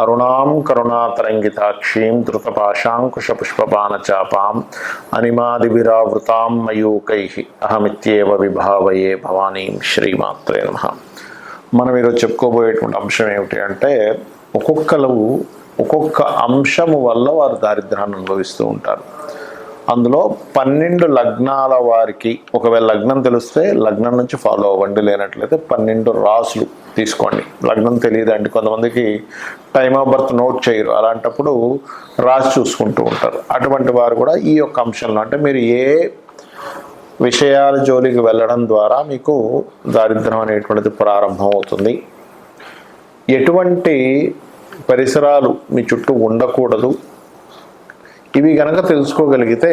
అరుణాం కరుణాతరంగితాక్షీం ధృతపాశాంకుశపుష్పపానచాపాం అనిమాదివిరావృతాం మయూకై అహమిత్యేవ విభావయే భవానీం శ్రీమాత్రే నమ మనం ఈరోజు చెప్పుకోబోయేటువంటి అంశం ఏమిటి అంటే ఒక్కొక్కరు ఒక్కొక్క అంశము వల్ల వారు దారిద్ర్యాన్ని అనుభవిస్తూ ఉంటారు. అందులో పన్నెండు లగ్నాల వారికి ఒకవేళ లగ్నం తెలిస్తే లగ్నం నుంచి ఫాలో అవ్వండి లేనట్లయితే పన్నెండు రాసులు తీసుకోండి. లగ్నం తెలియదండి. కొంతమందికి టైమ్ ఆఫ్ బర్త్ నోట్ చేయరు. అలాంటప్పుడు రాసి చూసుకుంటూ ఉంటారు. అటువంటి వారు కూడా ఈ యొక్క అంశంలో అంటే మీరు ఏ విషయాల జోలికి వెళ్ళడం ద్వారా మీకు దారిద్ర్యం అనేటువంటిది ప్రారంభం అవుతుంది. ఎటువంటి పరిసరాలు మీ చుట్టూ ఉండకూడదు. ఇవి కనుక తెలుసుకోగలిగితే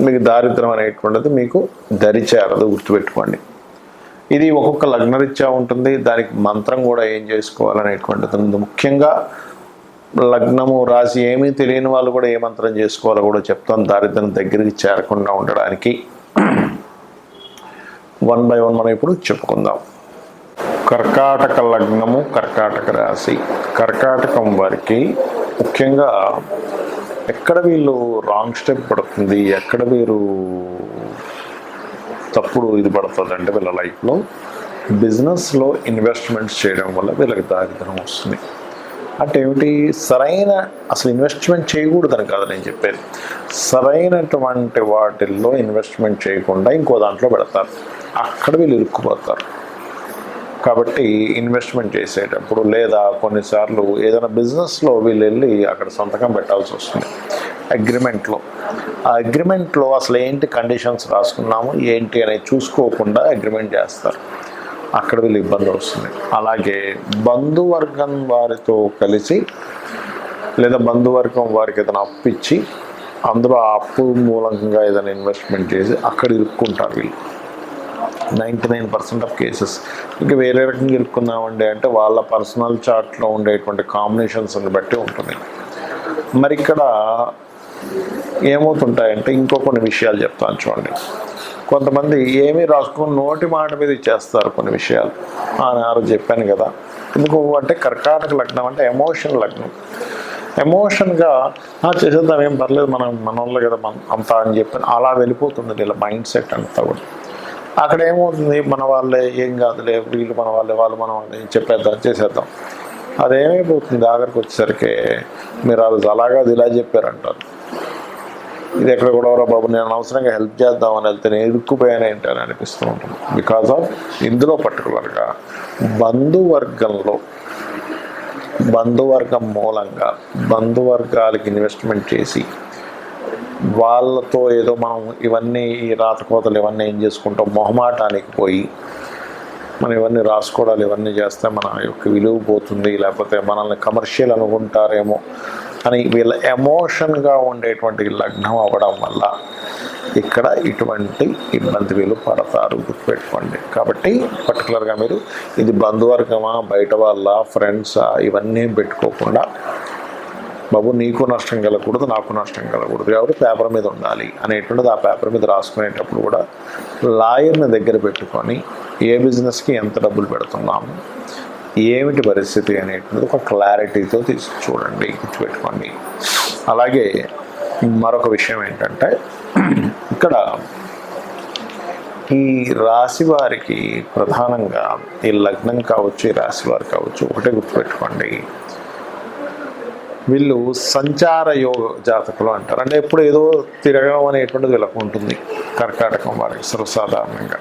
మీకు దారిద్రం అనేటువంటిది మీకు దరిచేరదు. గుర్తుపెట్టుకోండి. ఇది ఒక్కొక్క లగ్నరీత్యా ఉంటుంది. దానికి మంత్రం కూడా ఏం చేసుకోవాలనేటువంటిది ఉంది. ముఖ్యంగా లగ్నము రాసి ఏమీ తెలియని వాళ్ళు కూడా ఏ మంత్రం చేసుకోవాలో కూడా చెప్తాం. దారిద్రం దగ్గరికి చేరకుండా ఉండడానికి. వన్ బై వన్ మనం ఇప్పుడు చెప్పుకుందాం. కర్కాటక లగ్నము కర్కాటక రాశి. కర్కాటకం వారికి ముఖ్యంగా ఎక్కడ వీళ్ళు రాంగ్ స్టెప్ పడుతుంది ఎక్కడ వీరు తప్పుడు ఇది పడుతుంది అంటే వీళ్ళ లైఫ్లో బిజినెస్లో ఇన్వెస్ట్మెంట్స్ చేయడం వల్ల వీళ్ళకి దారిద్రం వస్తుంది. అంటే ఏమిటి? సరైన అసలు ఇన్వెస్ట్మెంట్ చేయకూడదని కాదు నేను చెప్పేది. సరైనటువంటి వాటిల్లో ఇన్వెస్ట్మెంట్ చేయకుండా ఇంకో దాంట్లో పెడతారు. అక్కడ వీళ్ళు ఇరుక్కుపోతారు. కాబట్టి ఇన్వెస్ట్మెంట్ చేసేటప్పుడు లేదా కొన్నిసార్లు ఏదైనా బిజినెస్లో వీళ్ళు వెళ్ళి అక్కడ సంతకం పెట్టాల్సి వస్తుంది. అగ్రిమెంట్లో. ఆ అగ్రిమెంట్లో అసలు ఏంటి కండిషన్స్ రాసుకున్నాము ఏంటి అనేది చూసుకోకుండా అగ్రిమెంట్ చేస్తారు. అక్కడ వీళ్ళు ఇబ్బంది వస్తుంది అలాగే బంధువర్గం వారితో కలిసి లేదా బంధువర్గం వారికి ఏదైనా అప్పు ఇచ్చి అందులో ఆ అప్పు మూలంగా ఏదైనా ఇన్వెస్ట్మెంట్ చేసి అక్కడ ఇరుక్కుంటారు వీళ్ళు. Ninety nine percent of cases. ఇంకా వేరే రకంగా ఇరుక్కున్నామండి అంటే వాళ్ళ పర్సనల్ చార్ట్లో ఉండేటువంటి కాంబినేషన్స్ని బట్టి ఉంటుంది. మరి ఇక్కడ ఏమవుతుంటాయంటే ఇంకో కొన్ని విషయాలు చెప్తాను చూడండి. కొంతమంది ఏమీ రాసుకొని నోటి మాట మీద ఇచ్చేస్తారు కొన్ని విషయాలు. అని ఆ చెప్పాను కదా. ఎందుకు అంటే కర్కాటక లగ్నం అంటే ఎమోషన్ లగ్నం. ఎమోషన్గా చేసేద్దాం ఏం పర్లేదు మనం మన వాళ్ళు కదా మనం అంతా అని చెప్పి అలా వెళ్ళిపోతుంది ఇలా మైండ్ సెట్ అంతా కూడా. అక్కడ ఏమవుతుంది? మన వాళ్ళే ఏం కాదులే వీళ్ళు మన వాళ్ళే వాళ్ళు మనం వాళ్ళే చెప్పేద్దాం చేసేద్దాం. అదేమైపోతుంది? ఆఖరికి వచ్చేసరికి మీరు వాళ్ళు అలాగా అది ఇలా చెప్పారంటారు. ఇది ఎక్కడ కూడా బాబు నేను అనవసరంగా హెల్ప్ చేద్దామని వెళ్తే నేను ఇరుక్కుపోయాను ఏంటి అని అనిపిస్తూ ఉంటుంది. బికాజ్ ఆఫ్ ఇందులో పర్టికులర్గా బంధువర్గంలో బంధువర్గం మూలంగా బంధువర్గాలకి ఇన్వెస్ట్మెంట్ చేసి వాళ్ళతో ఏదో మనం ఇవన్నీ ఈ రాతకోతలు ఇవన్నీ ఏం చేసుకుంటాం మొహమాటానికి పోయి మనం ఇవన్నీ రాసుకోవడాలు ఇవన్నీ చేస్తే మన యొక్క విలువ పోతుంది లేకపోతే మనల్ని కమర్షియల్ అనుకుంటారేమో అని వీళ్ళ ఎమోషన్గా ఉండేటువంటి లగ్నం అవ్వడం వల్ల ఇక్కడ ఇటువంటి ఇబ్బంది వీళ్ళు పడతారు. గుర్తుపెట్టుకోండి. కాబట్టి పర్టికులర్గా మీరు ఇది బంధువర్గమా బయట వాళ్ళ ఫ్రెండ్సా ఇవన్నీ పెట్టుకోకుండా బాబు నీకు నష్టం కలగకూడదు నాకు నష్టం కలగకూడదు. కాబట్టి పేపర్ మీద ఉండాలి అనేటువంటిది ఆ పేపర్ మీద రాసుకునేటప్పుడు కూడా లాయర్ని దగ్గర పెట్టుకొని ఏ బిజినెస్కి ఎంత డబ్బులు పెడుతున్నాము ఏమిటి పరిస్థితి అనేటువంటిది ఒక క్లారిటీతో తీసి చూడండి గుర్తుపెట్టుకోండి. అలాగే మరొక విషయం ఏంటంటే ఇక్కడ ఈ రాశి వారికి ప్రధానంగా ఈ లగ్నం కావచ్చు ఈ రాశి వారు కావచ్చు ఒకటే గుర్తుపెట్టుకోండి. వీళ్ళు సంచార యోగ జాతకులు అంటారు. అంటే ఎప్పుడు ఏదో తిరగడం అనేటువంటిది వీళ్ళకు ఉంటుంది. కర్కాటకం వారికి సర్వసాధారణంగా.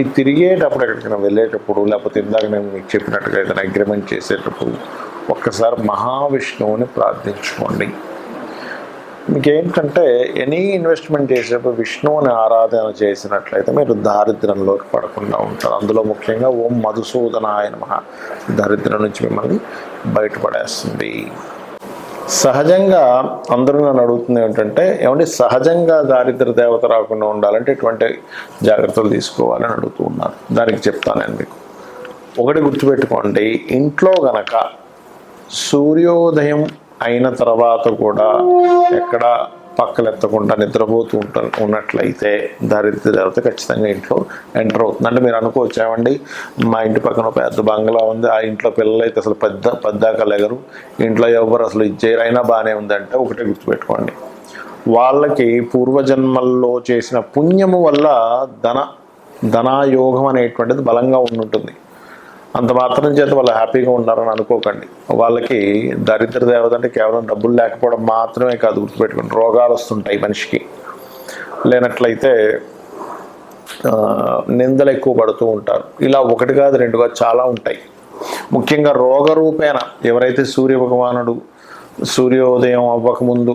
ఈ తిరిగేటప్పుడు ఎక్కడికైనా వెళ్ళేటప్పుడు లేకపోతే ఇందాక నేను మీకు చెప్పినట్టుగా ఏదైనా అగ్రిమెంట్ చేసేటప్పుడు ఒక్కసారి మహావిష్ణువుని ప్రార్థించుకోండి. మీకేంటంటే ఎనీ ఇన్వెస్ట్మెంట్ చేసేటప్పుడు విష్ణువుని ఆరాధన చేసినట్లయితే మీరు దారిద్ర్యంలోకి పడకుండా ఉంటారు. అందులో ముఖ్యంగా ఓం మధుసూదన ఆయన మహా దరిద్రం నుంచి మిమ్మల్ని బయటపడేస్తుంది. సహజంగా అందరూ నన్ను అడుగుతుంది ఏంటంటే ఏమంటే సహజంగా దారిద్ర దేవత రాకుండా ఉండాలంటే ఎటువంటి జాగ్రత్తలు తీసుకోవాలని అడుగుతూ ఉన్నారు. దానికి చెప్తాను నేను మీకు. ఒకటి గుర్తుపెట్టుకోండి ఇంట్లో గనక సూర్యోదయం అయిన తర్వాత కూడా ఎక్కడ పక్కలెత్తకుండా నిద్రపోతూ ఉంటారు. ఉన్నట్లయితే దారిద్ర దేవత ఖచ్చితంగా ఇంట్లో ఎంటర్ అవుతుంది. అంటే మీరు అనుకోవచ్చు ఏమండి మా ఇంటి పక్కన ఒక పెద్ద బంగ్లా ఉంది. ఆ ఇంట్లో పిల్లలు అయితే అసలు పెద్ద పెద్దాక లేగరు. ఇంట్లో ఎవరు అసలు ఇచ్చేయరు అయినా బాగానే ఉందంటే ఒకటే గుర్తుపెట్టుకోండి. వాళ్ళకి పూర్వజన్మల్లో చేసిన పుణ్యము వల్ల ధన ధనాయోగం అనేటువంటిది బలంగా ఉండుంటుంది. అంత మాత్రం చేత వాళ్ళు హ్యాపీగా ఉన్నారని అనుకోకండి. వాళ్ళకి దరిద్ర దేవత అంటే కేవలం డబ్బులు లేకపోవడం మాత్రమే కాదు గుర్తుపెట్టుకోండి. రోగాలు వస్తుంటాయి మనిషికి. లేనట్లయితే నిందలు ఎక్కువ పడుతూ ఉంటారు. ఇలా ఒకటి కాదు రెండుగా చాలా ఉంటాయి. ముఖ్యంగా రోగరూపేణ. ఎవరైతే సూర్య భగవానుడు సూర్యోదయం అవ్వకముందు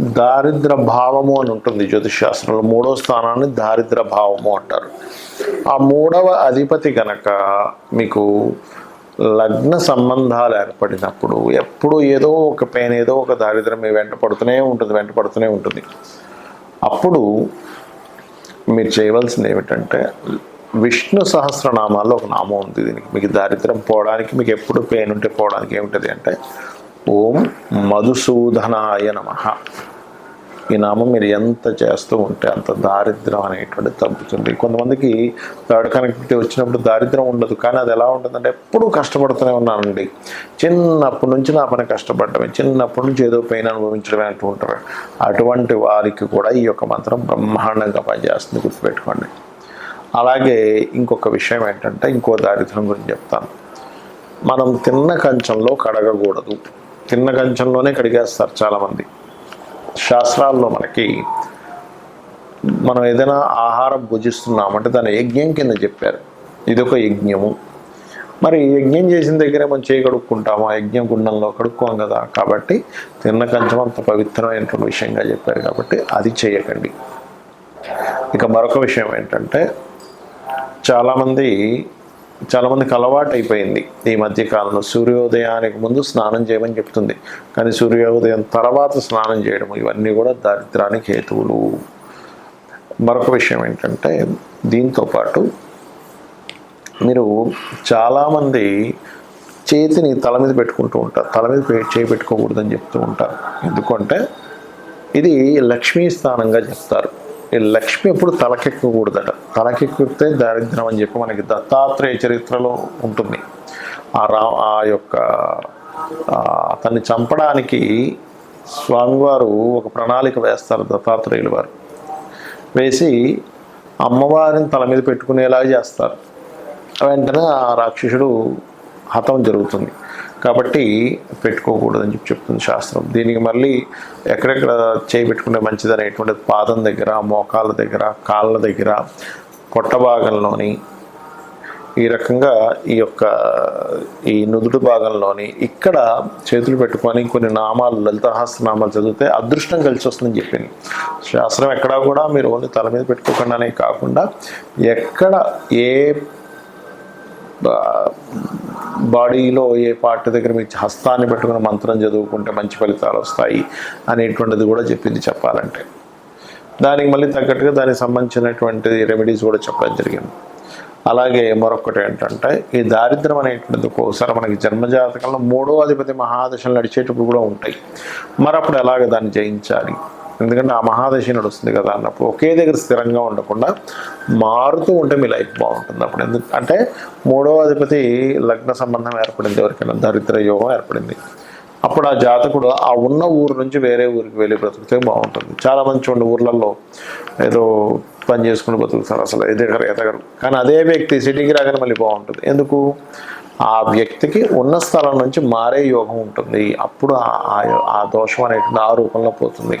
దారిద్ర భావము అని ఉంటుంది జ్యోతిష్శాస్త్రంలో. మూడవ స్థానాన్ని దారిద్ర భావము అంటారు. ఆ మూడవ అధిపతి కనుక మీకు లగ్న సంబంధాలు ఏర్పడినప్పుడు ఎప్పుడు ఏదో ఒక పెయిన్ ఏదో ఒక దారిద్రం మీ వెంట పడుతూనే ఉంటుంది వెంట పడుతూనే ఉంటుంది. అప్పుడు మీరు చేయవలసింది ఏమిటంటే విష్ణు సహస్రనామాల్లో ఒక నామం ఉంది దీనికి. మీకు దారిద్రం పోవడానికి మీకు ఎప్పుడు పెయిన్ ఉంటే పోవడానికి ఏమిటది అంటే ఓం మధుసూదనాయ నమ. ఈ నామం మీరు ఎంత చేస్తూ ఉంటే అంత దారిద్రం అనేటువంటి తగ్గుతుంది. కొంతమందికి థర్డ్ కనెక్టివిటీ వచ్చినప్పుడు దారిద్రం ఉండదు కానీ అది ఎలా ఉంటుందంటే ఎప్పుడూ కష్టపడుతూనే ఉన్నానండి. చిన్నప్పటి నుంచి నా పని కష్టపడటమే చిన్నప్పటి నుంచి ఏదో పెయిన్ అనుభవించడమే అంటూ ఉంటారు. అటువంటి వారికి కూడా ఈ యొక్క మంత్రం బ్రహ్మాండంగా పనిచేస్తుంది గుర్తుపెట్టుకోండి. అలాగే ఇంకొక విషయం ఏంటంటే ఇంకో దారిద్ర్యం గురించి చెప్తాను. మనం తిన్న కంచంలో కడగకూడదు. తిన్న కంచంలోనే కడిగేస్తారు చాలామంది. శాస్త్రాల్లో మనకి మనం ఏదైనా ఆహారం భుజిస్తున్నామంటే దాని యజ్ఞం కింద చెప్పారు. ఇది ఒక యజ్ఞము. మరి యజ్ఞం చేసిన దగ్గరే మనం చేయి కడుక్కుంటాము ఆ యజ్ఞం గుండంలో కడుక్కోం కదా. కాబట్టి తిన్న కంచం అంత పవిత్రమైనటువంటి విషయంగా చెప్పారు కాబట్టి అది చేయకండి. ఇక మరొక విషయం ఏంటంటే చాలామంది చాలామందికి అలవాటు అయిపోయింది. ఈ మధ్య కాలంలో సూర్యోదయానికి ముందు స్నానం చేయమని చెప్తుంది. కానీ సూర్యోదయం తర్వాత స్నానం చేయడం ఇవన్నీ కూడా దారిద్రానికి హేతువులు. మరొక విషయం ఏంటంటే దీంతో పాటు మీరు చాలామంది చేతిని తల మీద పెట్టుకుంటూ ఉంటారు. తల మీద పే- చేయి పెట్టుకోకూడదని చెప్తూ ఉంటారు. ఎందుకంటే ఇది లక్ష్మీ స్థానంగా చెప్తారు. లక్ష్మి ఎప్పుడు తలకెక్కకూడదట. తలకెక్కితే దారిద్రం అని చెప్పి మనకి దత్తాత్రేయ చరిత్రలో ఉంటుంది. ఆ రా ఆ యొక్క అతన్ని చంపడానికి స్వామివారు ఒక ప్రణాళిక వేస్తారు దత్తాత్రేయులు వారు. వేసి అమ్మవారిని తల మీద పెట్టుకునేలా చేస్తారు. వెంటనే ఆ రాక్షసుడు హతం జరుగుతుంది. కాబట్టి పెట్టుకోకూడదని చెప్పి చెప్తుంది శాస్త్రం. దీనికి మళ్ళీ ఎక్కడెక్కడ చేయి మంచిది అనేటువంటిది పాదం దగ్గర మోకాళ్ళ దగ్గర కాళ్ళ దగ్గర పొట్ట భాగంలోని ఈ రకంగా ఈ యొక్క ఈ నుదుటి భాగంలోని ఇక్కడ చేతులు పెట్టుకొని కొన్ని నామాలు లలితహాస్త నామాలు చదివితే అదృష్టం కలిసి వస్తుందని చెప్పింది. శాస్త్రం ఎక్కడా కూడా మీరు ఓన్లీ తల మీద పెట్టుకోకుండానే కాకుండా ఎక్కడ ఏ బాడీలో ఏ పార్ట్ దగ్గర మీ హస్తాన్ని పెట్టుకుని మంత్రం చదువుకుంటే మంచి ఫలితాలు వస్తాయి అనేటువంటిది కూడా చెప్పింది చెప్పాలంటే. దానికి మళ్ళీ తగ్గట్టుగా దానికి సంబంధించినటువంటి రెమెడీస్ కూడా చెప్పడం జరిగింది. అలాగే మరొకటి ఏంటంటే ఈ దారిద్రం అనేటువంటిది ఒక్కోసారి మనకి జన్మజాతకంలో మూడో అధిపతి మహాదశలు నడిచేటప్పుడు కూడా ఉంటాయి. మరప్పుడు ఎలాగ దాన్ని జయించాలి? ఎందుకంటే ఆ మహాదశి నడుస్తుంది కదా అన్నప్పుడు ఒకే దగ్గర స్థిరంగా ఉండకుండా మారుతూ ఉంటే మీ లైఫ్ బాగుంటుంది అప్పుడు. ఎందుకు అంటే మూడవ అధిపతి లగ్న సంబంధం ఏర్పడింది ఎవరికైనా దరిద్ర యోగం ఏర్పడింది. అప్పుడు ఆ జాతకుడు ఆ ఉన్న ఊరు నుంచి వేరే ఊరికి వెళ్ళి బ్రతికితే బాగుంటుంది. చాలా మంది చూడండి ఊర్లలో ఏదో పని చేసుకుని బతుకుతారు అసలు ఎదగరు ఎదగరు. కానీ అదే వ్యక్తి సిటీకి రాగానే మళ్ళీ బాగుంటుంది. ఎందుకు? ఆ వ్యక్తికి ఉన్న స్థలం నుంచి మారే యోగం ఉంటుంది. అప్పుడు ఆ- ఆ దోషం అనేటువంటి ఆ రూపంలో పోతుంది.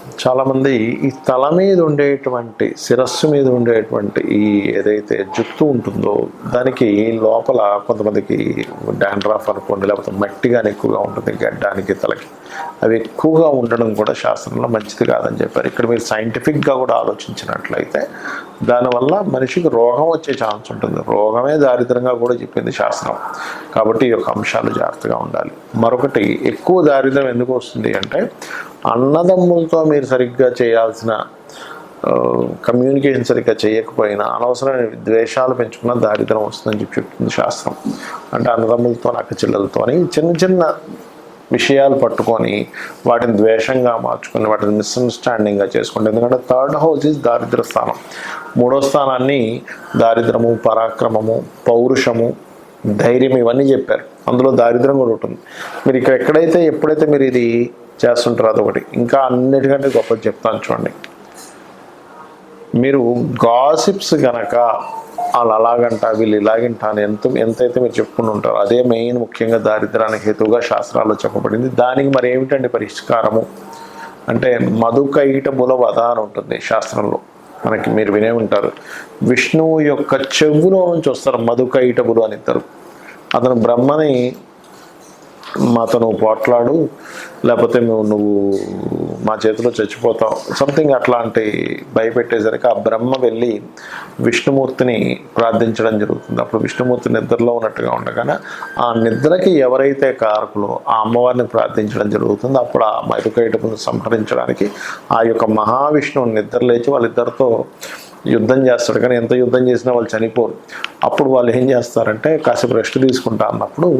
చాలామంది ఈ తల మీద ఉండేటువంటి శిరస్సు మీద ఉండేటువంటి ఈ ఏదైతే జుత్తు ఉంటుందో దానికి లోపల కొంతమందికి డాండ్రాఫ్ అనుకోండి లేకపోతే మట్టి కానీ ఎక్కువగా ఉంటుంది గడ్డానికి తలకి. అవి ఎక్కువగా ఉండడం కూడా శాస్త్రంలో మంచిది కాదని చెప్పారు. ఇక్కడ మీరు సైంటిఫిక్గా కూడా ఆలోచించినట్లయితే దానివల్ల మనిషికి రోగం వచ్చే ఛాన్స్ ఉంటుంది. రోగమే దారిద్రంగా కూడా చెప్పింది శాస్త్రం. కాబట్టి ఈ యొక్క అంశాలు జాగ్రత్తగా ఉండాలి. మరొకటి ఎక్కువ దారిద్రం ఎందుకు వస్తుంది అంటే అన్నదమ్ములతో మీరు సరిగ్గా చేయాల్సిన కమ్యూనికేషన్ సరిగ్గా చేయకపోయినా అనవసరమైన ద్వేషాలు పెంచుకున్న దారిద్రం వస్తుందని చెప్పి చెప్తుంది శాస్త్రం. అంటే అన్నదమ్ములతో అక్క చెల్లెలతోని చిన్న చిన్న విషయాలు పట్టుకొని వాటిని ద్వేషంగా మార్చుకొని వాటిని మిస్అండర్స్టాండింగ్గా చేసుకుంటే ఎందుకంటే థర్డ్ హౌస్ ఇస్ దారిద్ర స్థానం. మూడో స్థానాన్ని దారిద్రము పరాక్రమము పౌరుషము ధైర్యం ఇవన్నీ చెప్పారు. అందులో దారిద్రం కూడా ఉంటుంది. మీరు ఇక్కడ ఎక్కడైతే ఎప్పుడైతే మీరు ఇది చేస్తుంటారు అదొకటి. ఇంకా అన్నిటికంటే గొప్పది చెప్తాను చూడండి. మీరు గాసిప్స్ గనక వాళ్ళు అలాగంట వీళ్ళు ఇలాగంట అని ఎంత ఎంతైతే మీరు చెప్పుకుని ఉంటారో అదే మెయిన్ ముఖ్యంగా దారిద్రానికి హేతువుగా శాస్త్రాల్లో చెప్పబడింది. దానికి మరి ఏమిటండి పరిష్కారము? అంటే మధుకైట బులవద అని ఉంటుంది శాస్త్రంలో. మనకి మీరు వినే ఉంటారు. విష్ణువు యొక్క చెవులో నుంచి వస్తారు మధుకైటబులు అని ఇద్దరు. అతను బ్రహ్మని మాతో నువ్వు పోట్లాడు లేకపోతే నువ్వు నువ్వు మా చేతిలో చచ్చిపోతావు సంథింగ్ అట్లాంటి భయపెట్టేసరికి ఆ బ్రహ్మ వెళ్ళి విష్ణుమూర్తిని ప్రార్థించడం జరుగుతుంది. అప్పుడు విష్ణుమూర్తి నిద్రలో ఉన్నట్టుగా ఉండగానే ఆ నిద్రకి ఎవరైతే కారకులో ఆ అమ్మవారిని ప్రార్థించడం జరుగుతుంది. అప్పుడు ఆ మధుకైటపును సంహరించడానికి ఆ యొక్క మహావిష్ణువు నిద్ర లేచి వాళ్ళిద్దరితో యుద్ధం చేస్తాడు. కానీ ఎంత యుద్ధం చేసినా వాళ్ళు చనిపోరు. అప్పుడు వాళ్ళు ఏం చేస్తారంటే కాసేపు రెస్ట్ తీసుకుంటా అన్నప్పుడు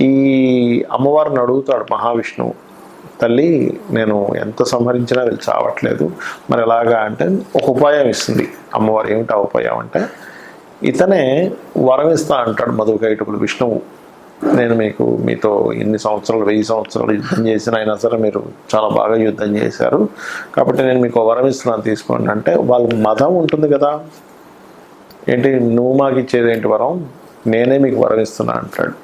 ఈ అమ్మవారిని అడుగుతాడు మహావిష్ణువు తల్లి నేను ఎంత సంహరించినా వీళ్ళు చావట్లేదు. మరి ఎలాగా? అంటే ఒక ఉపాయం ఇస్తుంది. అమ్మవారు ఏమిటా ఉపాయం అంటే ఇతనే వరం ఇస్తా అంటాడు మధుకైటప్పుడు విష్ణువు. నేను మీకు మీతో ఎన్ని సంవత్సరాలు వెయ్యి సంవత్సరాలు యుద్ధం చేసిన అయినా సరే మీరు చాలా బాగా యుద్ధం చేశారు. కాబట్టి నేను మీకు వరం ఇస్తున్నాను తీసుకోండి. అంటే వాళ్ళ మతం ఉంటుంది కదా. ఏంటి నువ్వు మాకు ఇచ్చేది ఏంటి వరం? నేనే మీకు వరం ఇస్తున్నా అంటాడు.